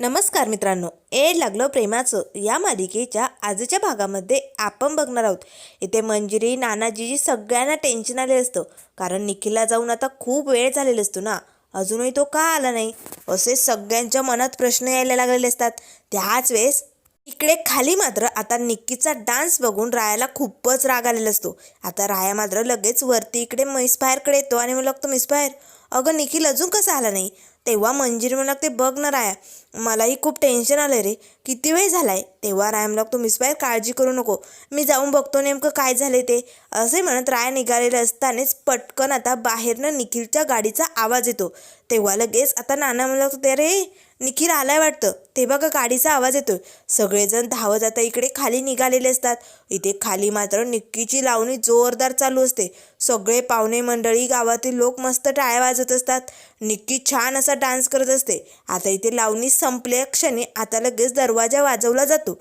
नमस्कार मित्रांनो एड लागलं प्रेमाचं. या मालिकेच्या आजच्या भागामध्ये आपण बघणार आहोत. इथे मंजिरी नानाजीजी सगळ्यांना टेन्शन आले असतं. कारण निखिलला जाऊन आता खूप वेळ झालेला असतो ना. अजूनही तो का आला नाही? असे सगळ्यांच्या मनात प्रश्न यायला लागलेले असतात. त्याच वेळेस इकडे खाली मात्र आता निक्कीचा डान्स बघून रायाला खूपच राग आलेला असतो. आता राया मात्र लगेच वरती इकडे मिसफायरकडे येतो आणि मग लागतो मिसफायर अगं निखिल अजून कसा आला नाही? तेव्हा मंजिरी म्हणून लागते बघ ना राया मलाही खूप टेन्शन आलं रे. किती वेळ झालाय तेव्हा राया म्हणून लागतो मिसफायर काळजी करू नको. मी जाऊन बघतो नेमकं काय झाले ते. असे म्हणत राया निघालेले असतानाच पटकन आता बाहेरनं निखिलच्या गाडीचा आवाज येतो. तेव्हा लगेच आता नाना म्हणलं लागतो ते रे निखिल आलाय वाटतं. ते बघा गाडीचा आवाज येतोय. सगळेजण धावत आता इकडे खाली निघालेले असतात. इथे खाली मात्र निक्कीची लावणी जोरदार चालू असते. सगळे पाहुणे मंडळी गावातील लोक मस्त टाळ्या वाजत असतात. निक्की छान असा डान्स करत असते. आता इथे लावणी संपल्या क्षणी आता लगेच दरवाजा वाजवला जातो.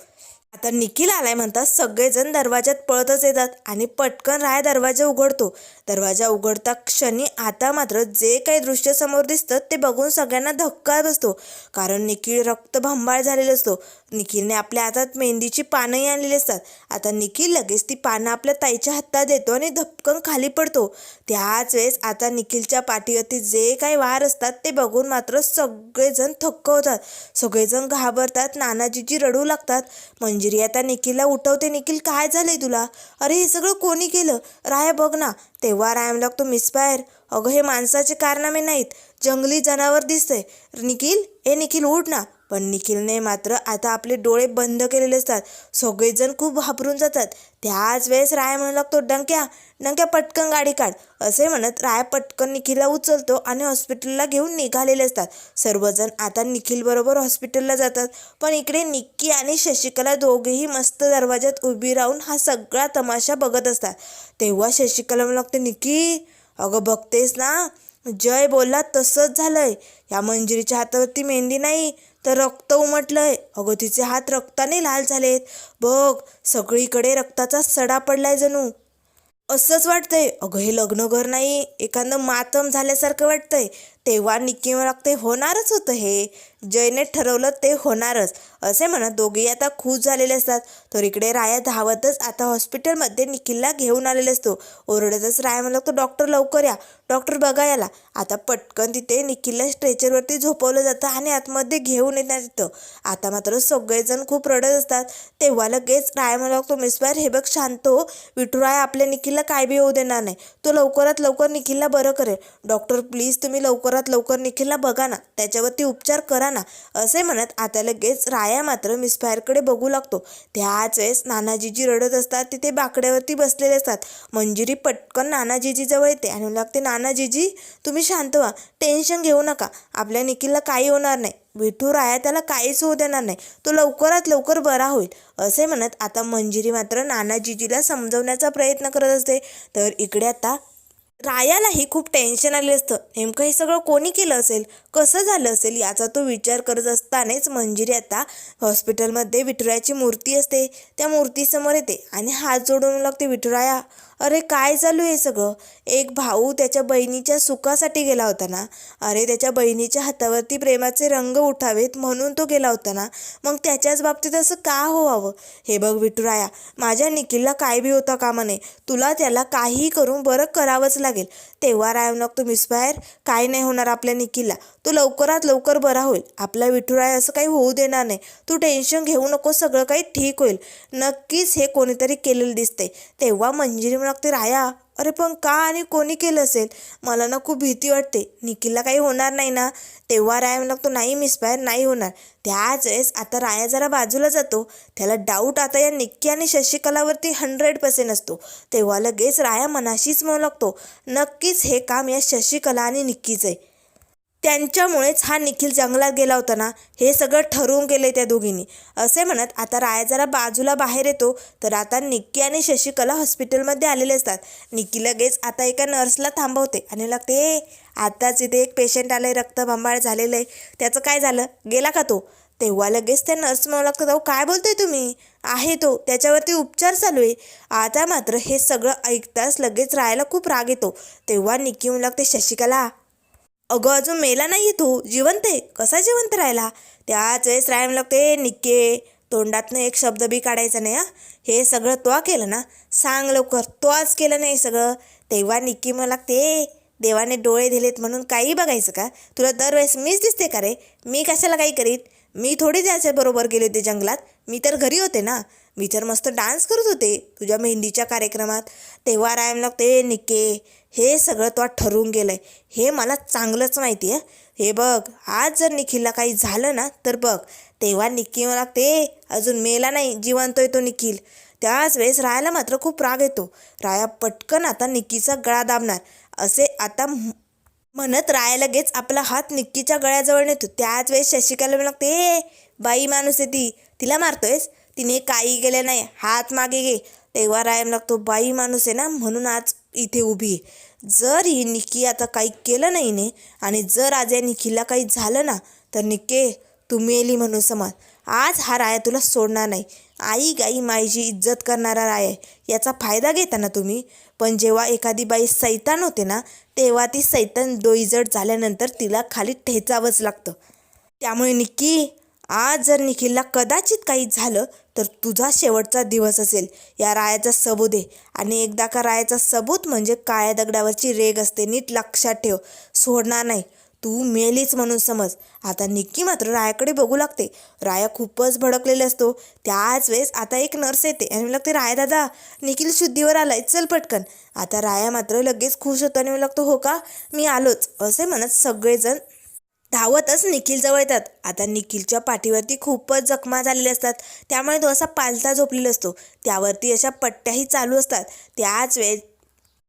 आता निखिल आलाय म्हणतात सगळेजण दरवाजात पळतच येतात आणि पटकन राय दरवाजा उघडतो. दरवाजा उघडता क्षणी आता मात्र जे काही दृश्य समोर दिसतं ते बघून सगळ्यांना धक्का बसतो. कारण निखिल रक्तभंबाळ झालेला असतो. निखिलने आपल्या हातात मेहंदीची पानंही आणलेली असतात. आता निखिल लगेच ती पानं आपल्या ताईच्या हातात देतो आणि धपकन खाली पडतो. त्याच वेळेस आता निखिलच्या पाठीवरती जे काही वार असतात ते बघून मात्र सगळेजण थक्क होतात. सगळेजण घाबरतात नानाजीजी रडू लागतात. म्हणजे मंजिरी आता निखिलला उठवते. निखिल काय झालंय तुला? अरे हे सगळं कोणी केलं? राया बघ ना. तेव्हा राया लागतो मिसपायर अगं हे माणसाचे कारनामे नाहीत. जंगली जनावर दिसतंय. निखिल ए निखिल उठ ना. पण निखिलने मात्र आता आपले डोळे बंद केलेले असतात. सगळेजण खूप घाबरून जातात. त्याच वेळेस राय म्हणू लागतो डंक्या डंक्या पटकन गाडी काढ. असे म्हणत राय पटकन निखिलला उचलतो आणि हॉस्पिटलला घेऊन निघालेले असतात. सर्वजण आता निखिलबरोबर हॉस्पिटलला जातात. पण इकडे निक्की आणि शशिकला दोघेही मस्त दरवाज्यात उभी राहून हा सगळा तमाशा बघत असतात. तेव्हा शशिकला म्हणू लागते निक्की अगं बघतेस ना? जय बोलला तसंच झालंय. या मंजिरीच्या हातावरती मेहंदी नाही. तर रक्त उमटलंय. अगं तिचे हात रक्ताने लाल झालेत. बघ सगळीकडे रक्ताचा सडा पडलाय जणू. असंच वाटतंय. अगं हे लग्न घर नाही एखादं मातम झाल्यासारखं वाटतंय. तेव्हा निक्की ते होणारच होतं हे. जयने ठरवलं ते होणारच. असे म्हणत दोघेही आता खुश झालेले असतात. तर इकडे राया धावतच आता हॉस्पिटलमध्ये निखिलला घेऊन आलेले असतो. ओरडतच राया म्हणला तो डॉक्टर लवकर या. डॉक्टर बघा याला. आता पटकन तिथे निखिलला स्ट्रेचरवरती झोपवलं जातं आणि आतमध्ये घेऊन येतात तिथं आता मात्र सगळेजण खूप रडत असतात. तेव्हा लगेच राया म्हणा लागतो मिसबायर हे बघ शांत हो. विठुराय आपल्या निखिलला काय बी होऊ देणार नाही. तो लवकरात लवकर निखिलला बरं करेल. डॉक्टर प्लीज तुम्ही लवकर लवकरात लवकर निखिलला बघा ना त्याच्यावरती उपचार करा ना असे म्हणत आता लगेच राया मात्र मिसफायरकडे बघू लागतो. त्याच वेळेस नानाजीजी रडत असतात तिथे बाकड्यावरती बसलेले असतात. मंजिरी पटकन नानाजीजीजवळ येते आणि लागते नानाजीजी तुम्ही शांत व्हा टेन्शन घेऊ नका आपल्या निखिलला काही होणार नाही. विठू राया त्याला काहीच होऊ देणार नाही. तो लवकरात लवकर बरा होईल. असे म्हणत आता मंजिरी मात्र नानाजीजीला समजवण्याचा प्रयत्न करत असते. तर इकडे आता रायालाही खूप टेन्शन आले असतं. नेमकं हे सगळं कोणी केलं असेल? कसं झालं असेल याचा तो विचार करत असतानाच मंजिरी आता हॉस्पिटलमध्ये विठुरायाची मूर्ती असते. त्या मूर्तीसमोर येते आणि हात जोडून लागते विठुराया अरे काय चालू आहे सगळं? एक भाऊ त्याच्या बहिणीच्या सुखासाठी गेला होता ना? अरे त्याच्या बहिणीच्या हातावरती प्रेमाचे रंग उठावेत म्हणून तो गेला होता ना? मग त्याच्याच बाबतीत असं का व्हावं हे बघ विठुराया माझ्या निखिलला काय बी होता कामा नये. तुला त्याला काहीही करून बरं करावंच लागेल. तेव्हा राय नको मिसबाहेर काय नाही होणार आपल्या निखिलला. तो लवकरात लवकर बरा होईल. आपला विठुराय असं काही होऊ देणार नाही. तू टेन्शन घेऊ नको सगळं काही ठीक होईल. नक्कीच हे कोणीतरी केलेलं दिसते तेव्हा मंजिरी लागते राया अरे पण का आणि कोणी केलं असेल? मला ना खूप भीती वाटते. निखिलला काही होणार नाही ना? तेव्हा राया लागतो नाही मिसफायर नाही होणार. त्याच वेळेस आता राया जरा बाजूला जातो. त्याला डाऊट आता या निक्की आणि शशिकलावरती हंड्रेड पर्सेंट असतो. तेव्हा लगेच राया मनाशीच म्हणू लागतो नक्कीच हे काम या शशिकला आणि निक्कीचं आहे. त्यांच्यामुळेच हा निखिल जंगलात गेला होता ना हे सगळं ठरवून गेले त्या दोघींनी. असे म्हणत आता राया जरा बाजूला बाहेर येतो तर आता निक्की आणि शशिकला हॉस्पिटलमध्ये आलेले असतात. निक्की लगेच आता एका नर्सला थांबवते आणि लागते ए आताच इथे एक पेशंट आलं आहे रक्तबंबाळ झालेलं आहे. त्याचं काय झालं? गेला का तो? तेव्हा लगेच त्या नर्स म्हणू लागतात अहो काय बोलतोय तुम्ही? आहे तो. त्याच्यावरती उपचार चालू आहे. आता मात्र हे सगळं ऐकताच लगेच राहायला खूप राग येतो. तेव्हा निक्की म्हणू लागते शशिकला अगं अजून मेला नाही तो. जिवंत आहे. कसा जिवंत राहिला? त्याच वेळेस राय लागते निक्के. तोंडातनं एक शब्द बी काढायचा नाही हा. हे सगळं तो केलं ना? सांग लवकर. तोच केलं नाही सगळं. तेव्हा निक्की मला लागते देवाने डोळे दिलेत म्हणून काही बघायचं का? तुला दरवेळेस मीच दिसते का रे? मी कशाला काही करीत? मी थोडी त्याच्या बरोबर गेले होते जंगलात. मी तर घरी होते ना? मी तर मस्त डान्स करत होते तुझ्या मेहंदीच्या कार्यक्रमात. तेव्हा रायम लागते निके हे सगळं तो ठरवून आहे हे मला चांगलंच माहिती आहे हे बघ आज जर निखिलला काही झालं ना तर बघ तेव्हा निक्की मला लागते अजून मेला नाही जिवंतोय तो निखिल. त्याच वेळेस रायाला मात्र खूप राग येतो. राया पटकन आता निक्कीचा गळा दाबणार. असे आता म्हणत राया लगेच आपला हात निक्कीच्या गळ्याजवळ नेतो. त्याच वेळेस शशिकाला मला लागते "ए, बाई माणूस आहे ती. तिला मारतोयस? तिने काही गेले नाही. हात मागे घे. तेव्हा राया लागतो बाई माणूस आहे ना म्हणून आज इथे उभी आहे. जर ही निक्की आता काही केलं नाही ने आणि जर आज या निक्कीला काही झालं ना तर निक्के तू मेली म्हणून समज. आज हा राया तुला सोडणार नाही. आई गाई माईची इज्जत करणारा राय आहे. याचा फायदा घेता ना तुम्ही? पण जेव्हा एखादी बाई सैतान होते ना तेव्हा ती सैतान डोईजड झाल्यानंतर तिला खाली ठेचावंच लागतं. त्यामुळे निक्की आज जर निखिलला कदाचित काही झालं तर तुझा शेवटचा दिवस असेल. या रायाचा सबूत आहे. आणि एकदा का रायाचा सबूत म्हणजे काळ्या दगडावरची रेग असते नीट लक्षात ठेव. सोडणार नाही. तू मेलीच म्हणून समज. आता निक्की मात्र रायाकडे बघू लागते. राया खूपच भडकलेले असतो. त्याच वेळेस आता एक नर्स येते. आणि लागते राया दादा निखिल शुद्धीवर आलाय. चल पटकन. आता राया मात्र लगेच खुश होतो आणि लागतो हो का? मी आलोच. असे म्हणत सगळेजण धावतच निखिलजवळ येतात. आता निखिलच्या पाठीवरती खूपच जखमा झालेल्या असतात. त्यामुळे तो असा पालथा झोपलेला असतो. त्यावरती अशा पट्ट्याही चालू असतात. त्याच वेळेस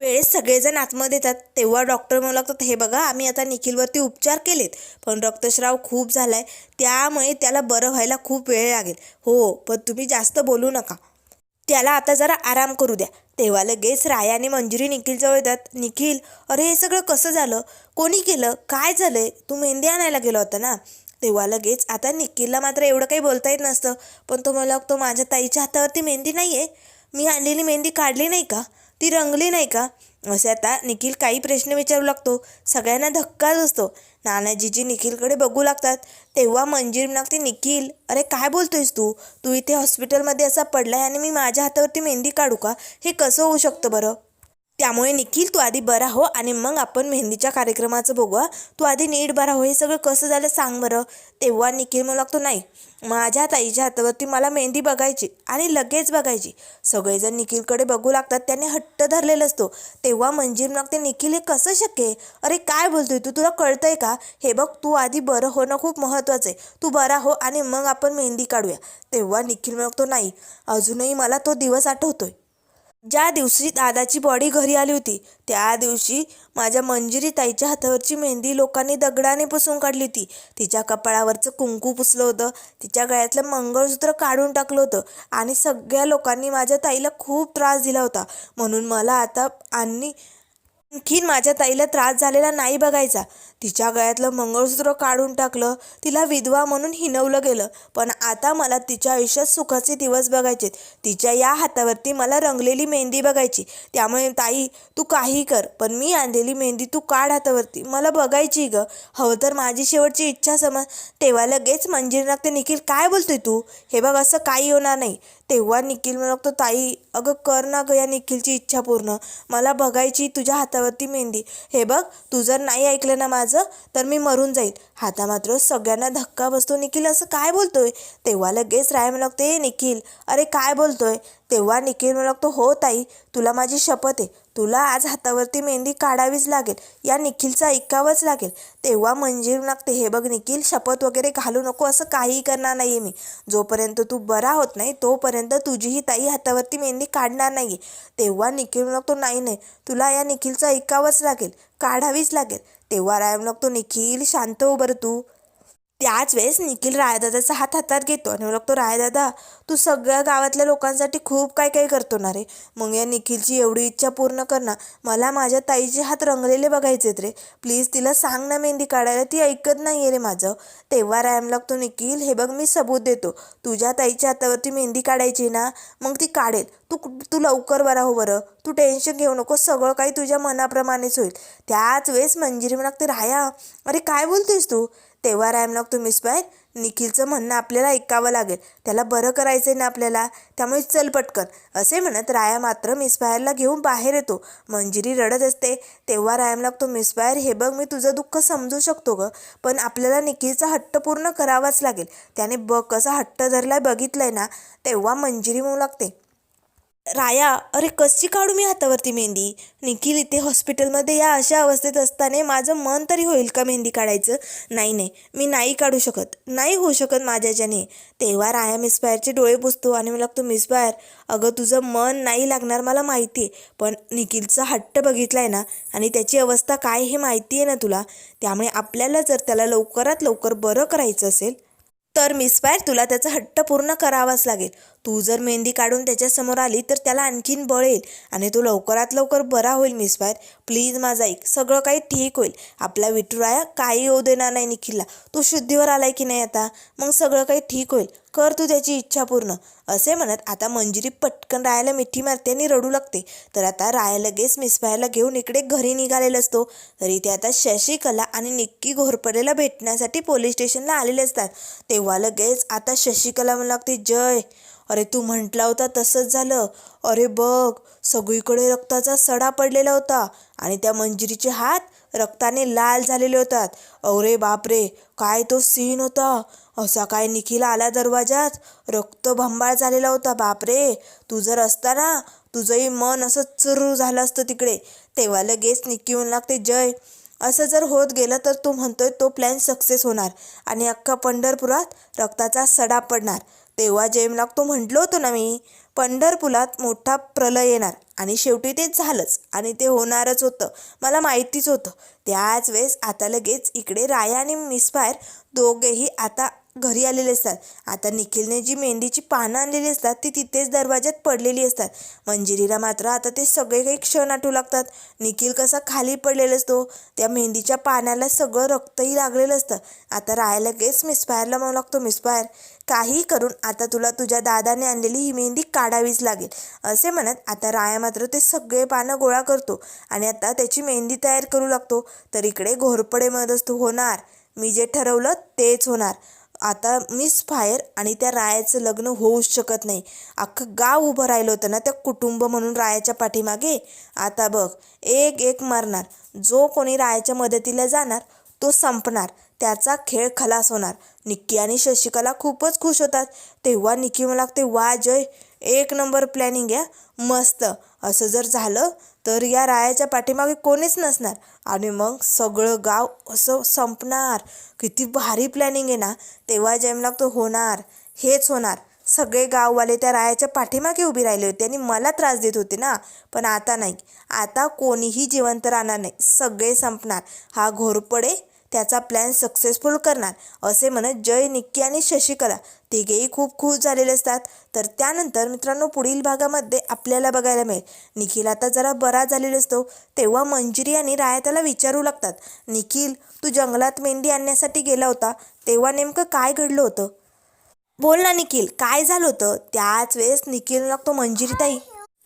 वेळेस सगळेजण आतमध्ये येतात. तेव्हा डॉक्टर म्हणू लागतात हे बघा आम्ही आता निखिलवरती उपचार केलेत. पण रक्तस्राव खूप झाला आहे त्यामुळे त्याला बरं व्हायला खूप वेळ लागेल. हो पण तुम्ही जास्त बोलू नका. त्याला आता जरा आराम करू द्या. तेव्हा लगेच रायाने आणि मंजुरी निखिलजवळ येतात. निखिल अरे हे सगळं कसं झालं? कोणी केलं? काय झालंय? तू मेहंदी आणायला गेला होता ना? तेव्हा लगेच आता निखिलला मात्र एवढं काही बोलता येत नसतं पण तो मला तो माझ्या ताईच्या हातावरती मेहंदी नाही आहे मी आणलेली मेहंदी काढली नाही का? ती रंगली नाही का? असे आता निखिल काही प्रश्न विचारू लागतो. सगळ्यांना धक्काच असतो नानाजीजी निखिलकडे बघू लागतात. तेव्हा मंजीर लागते निखिल अरे काय बोलतोयस तू? तू इथे हॉस्पिटलमध्ये असा पडलाय आणि मी माझ्या हातावरती मेहंदी काढू का? हे कसं होऊ शकतं बरं? त्यामुळे निखिल तू आधी बरा हो आणि मग आपण मेहंदीच्या कार्यक्रमाचं बघूया तू आधी नीट बरा हो हे सगळं कसं झालं सांग बरं. तेव्हा निखिल म्हणू लागतो नाही माझ्या ताईच्या हातावरती मला मेहंदी बघायची आणि लगेच बघायची. सगळेजण निखिलकडे बघू लागतात त्याने हट्ट धरलेला असतो. तेव्हा मंजीर लागते निखिल हे कसं शक्य आहे? अरे काय बोलतोय तू? तुला कळतंय का? हे बघ तू आधी बरं होणं खूप महत्त्वाचं आहे. तू बरा हो आणि मग आपण मेहंदी काढूया. तेव्हा निखिल म्हणतो नाही अजूनही मला तो दिवस आठवतोय. ज्या दिवशी दादाची बॉडी घरी आली होती त्या दिवशी माझ्या मंजिरी ताईच्या हातावरची मेहंदी लोकांनी दगडाने पुसून काढली होती. तिच्या कपाळावरचं कुंकू पुसलं होतं. तिच्या गळ्यातलं मंगळसूत्र काढून टाकलं होतं आणि सगळ्या लोकांनी माझ्या ताईला खूप त्रास दिला होता. म्हणून मला आता आणि आणखीन माझ्या ताईला त्रास झालेला नाही बघायचा. तिच्या गळ्यातलं मंगळसूत्र काढून टाकलं तिला विधवा म्हणून हिनवलं गेलं. पण आता मला तिच्या आयुष्यात सुखाचे दिवस बघायचे तिच्या या हातावरती मला रंगलेली मेहंदी बघायची. त्यामुळे ताई तू काही कर पण मी आणलेली मेहंदी तू काढ हातावरती. मला बघायची ग. हवं तर माझी शेवटची इच्छा समज. तेव्हा लगेच मंजिरी नागते निखिल काय बोलतोय तू? हे बघ असं काही होणार नाही. तेव्हा निखिल म्हणतो ताई अगं कर ना ग या निखिलची इच्छा पूर्ण. मला बघायची तुझ्या हातावरती मेहंदी. हे बघ तू जर नाही ऐकलं ना माझं तर मी मरून जाईल हाता मात्र सगळ्यांना धक्का बसतो निखिल असं काय बोलतोय? तेव्हा लगेच राय म्हणतो निखिल अरे काय बोलतोय? तेव्हा निखिल लागतो हो ताई तुला माझी शपथ आहे. तुला आज हातावरती मेहंदी काढावीच लागेल. या निखिलचा ऐकावंच लागेल. तेव्हा मंजीर लागते हे बघ निखिल शपथ वगैरे घालू नको असं काहीही करणार नाही मी. जोपर्यंत तू बरा होत नाही तोपर्यंत तुझीही ताई हातावरती मेहंदी काढणार नाही तेव्हा निखिल लागतो नाही नाही तुला या निखिलचा ऐकावंच लागेल काढावीच लागेल. तेव्हा रायम लागतो निखिल शांत हो बरं तू. त्याच वेळेस निखिल रायदादाचा हात हातात घेतो आणि म्हणतो रायदादा तू सगळ्या गावातल्या लोकांसाठी खूप काय काय करतो ना रे? मग या निखिलची एवढी इच्छा पूर्ण कर ना. मला माझ्या ताईचे हात रंगलेले बघायचेत रे. प्लीज तिला सांग ना मेहंदी काढायला. ती ऐकत नाही आहे रे माझं. तेव्हा रायम लागतो निखिल हे बघ मी सबूत देतो. तुझ्या ताईच्या हातावरती मेहंदी काढायची ना मग ती काढेल. तू तू लवकर बरा हो बरं. तू टेन्शन घेऊ नको. सगळं काही तुझ्या मनाप्रमाणेच होईल. त्याच वेळेस मंजिरी म्हणते राया अरे काय बोलतेस तू? तेव्हा रायम लागतो मिस बाय निखिलचं म्हणणं आपल्याला ऐकावं लागेल. त्याला बरं करायचं आहे ना आपल्याला? त्यामुळे चल पटकन. असे म्हणत राया मात्र मिस बाहेरला घेऊन बाहेर येतो. मंजिरी रडत असते. तेव्हा रायम लागतो मिस बाहेर हे बघ मी तुझं दुःख समजू शकतो ग. पण आपल्याला निखिलचा हट्ट पूर्ण करावाच लागेल. त्याने बघ कसा हट्ट धरलाय बघितलंय ना? तेव्हा मंजिरी म्हणू लागते. राया अरे कशी काढू मी हातावरती मेहंदी? निखिल इथे हॉस्पिटलमध्ये या अशा अवस्थेत असताना माझं मन तरी होईल का मेहंदी काढायचं? नाही नाही. मी नाही काढू शकत. नाही होऊ शकत माझ्याच्याने तेव्हा राया मिसबायरचे डोळे पुसतो आणि मला लागतो मिसबायर अगं तुझं मन नाही लागणार मला माहिती आहे पण निखिलचा हट्ट बघितला आहे ना आणि त्याची अवस्था काय हे माहिती आहे ना तुला? त्यामुळे आपल्याला जर त्याला लवकरात लवकर बरं करायचं असेल तर मिसफायर तुला त्याचा हट्ट पूर्ण करावाच लागेल. तू जर मेहंदी काढून त्याच्यासमोर आली तर त्याला आणखीन बळ येईल आणि तो लवकरात लवकर बरा होईल मिस फायर प्लीज माझा ऐक सगळं काही ठीक होईल. आपला विठुराया काही येऊ देणार नाही निखिलला. तू शुद्धीवर आलाय की नाही आता? मग सगळं काही ठीक होईल. कर तू त्याची इच्छा पूर्ण. असे म्हणत आता मंजिरी पटकन रायाला मिठी मारते आणि रडू लागते. तर आता राया लगेच मिसफायला घेऊन इकडे घरी निघालेला असतो. तर इथे आता शशिकला आणि निक्की घोरपडेला भेटण्यासाठी पोलीस स्टेशनला आलेले असतात. तेव्हा लगेच आता शशिकला म्हणू लागते जय. अरे तू म्हटला होता तसंच झालं. अरे बघ सगळीकडे रक्ताचा सडा पडलेला होता आणि त्या मंजिरीचे हात रक्ताने लाल झालेले होतात. अरे बापरे काय तो सीन होता. असा काय निखिल आला दरवाजात रक्त भंबाळ झालेला होता. बापरे तू जर असताना तुझंही मन असं चुरू झालं असतं तिकडे. तेव्हा लगेच निक्की होऊन लागते जय. असं जर होत गेलं तर तू म्हणतोय तो प्लॅन सक्सेस होणार आणि अख्खा पंढरपुरात रक्ताचा सडा पडणार. तेव्हा जेम लागतो म्हटलो होतो ना मी पंढरपुरात मोठा प्रलय येणार. आणि शेवटी ते झालंच. आणि ते होणारच होतं. मला माहितीच होतं. त्याच वेळेस आता लगेच इकडे राया आणि मिसफायर दोघेही आता घरी आलेले असतात. आता निखिलने जी मेहंदीची पानं आणलेली असतात ती तिथेच दरवाज्यात पडलेली असतात. मंजिरीला मात्र आता ते सगळे काही क्षण आठवू लागतात. निखिल कसा खाली पडलेला असतो त्या मेहंदीच्या पाण्याला सगळं रक्तही लागलेलं असतं. आता राहायला लगेच मिसफायरला म्हणू लागतो मिसफायर काही करून आता तुला तुझ्या दादाने आणलेली ही मेहंदी काढावीच लागेल. असे म्हणत आता राया मात्र ते सगळे पानं गोळा करतो आणि आता त्याची मेहंदी तयार करू लागतो. तर इकडे घोरपडे म्हणत असतो होणार. मी जे ठरवलं तेच होणार. आता मिस फायर आणि त्या रायाचं लग्न होऊच शकत नाही. अख्खं गाव उभं राहिलं होतं ना त्या कुटुंब म्हणून रायाच्या पाठीमागे. आता बघ एक एक मरणार. जो कोणी रायाच्या मदतीला जाणार तो संपणार. त्याचा खेळ खलास होणार. निक्की आणि शशिकला खूपच खुश होतात. तेव्हा निक्की मला लागते वा जय. एक नंबर प्लॅनिंग या मस्त. असं जर झालं तर या रायाच्या पाठीमागे कोणीच नसणार. आणि मग सगळं गाव असं संपणार. किती भारी प्लॅनिंग आहे ना. तेव्हा जेम लागतो होणार. हेच होणार. सगळे गाववाले त्या रायाच्या पाठीमागे उभी राहिले होते आणि मला त्रास देत होते ना. पण आता नाही. आता कोणीही जिवंत राहणार नाही. सगळे संपणार. हा घोरपडे त्याचा प्लॅन सक्सेसफुल करणार. असे म्हणत जय निक्की आणि शशिकला. तिघेही खूप खुश झालेले असतात. तर त्यानंतर मित्रांनो पुढील भागामध्ये आपल्याला बघायला मिळेल. निखिल आता जरा बरा झालेला असतो तेव्हा मंजिरी आणि राया त्याला विचारू लागतात. निखिल तू जंगलात मेंढी आणण्यासाठी गेला होता तेव्हा नेमकं काय घडलं होतं? बोल ना निखिल काय झालं होतं? त्याच वेळेस निखिल लागतो मंजिरी ताई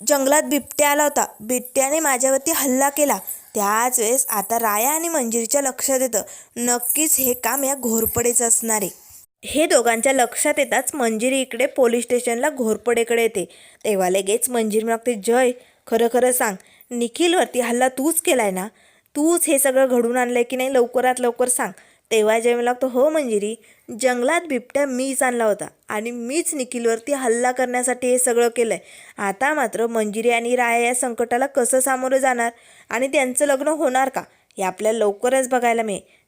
जंगलात बिबट्या आला होता. बिबट्याने माझ्यावरती हल्ला केला. त्याच वेळेस आता राया आणि मंजिरीच्या लक्षात येतं. नक्कीच हे काम या घोरपडेचं असणार आहे. हे दोघांच्या लक्षात येताच मंजिरी इकडे पोलीस स्टेशनला घोरपडेकडे येते. तेव्हा लगेच मंजिरी लागते जय खरं खरं सांग. निखिलवरती हल्ला तूच केलाय ना? तूच हे सगळं घडून आणलंय की नाही लवकरात लवकर सांग. तेव्हा जय मला लागतो हो मंजिरी जंगलात बिबट्या मीच आणला होता आणि मीच निखिलवरती हल्ला करण्यासाठी हे सगळं केलं आहे आता मात्र मंजिरी आणि राया या संकटाला कसं सामोरं जाणार आणि त्यांचं लग्न होणार का? हे आपल्याला लवकरच बघायला मिळेल.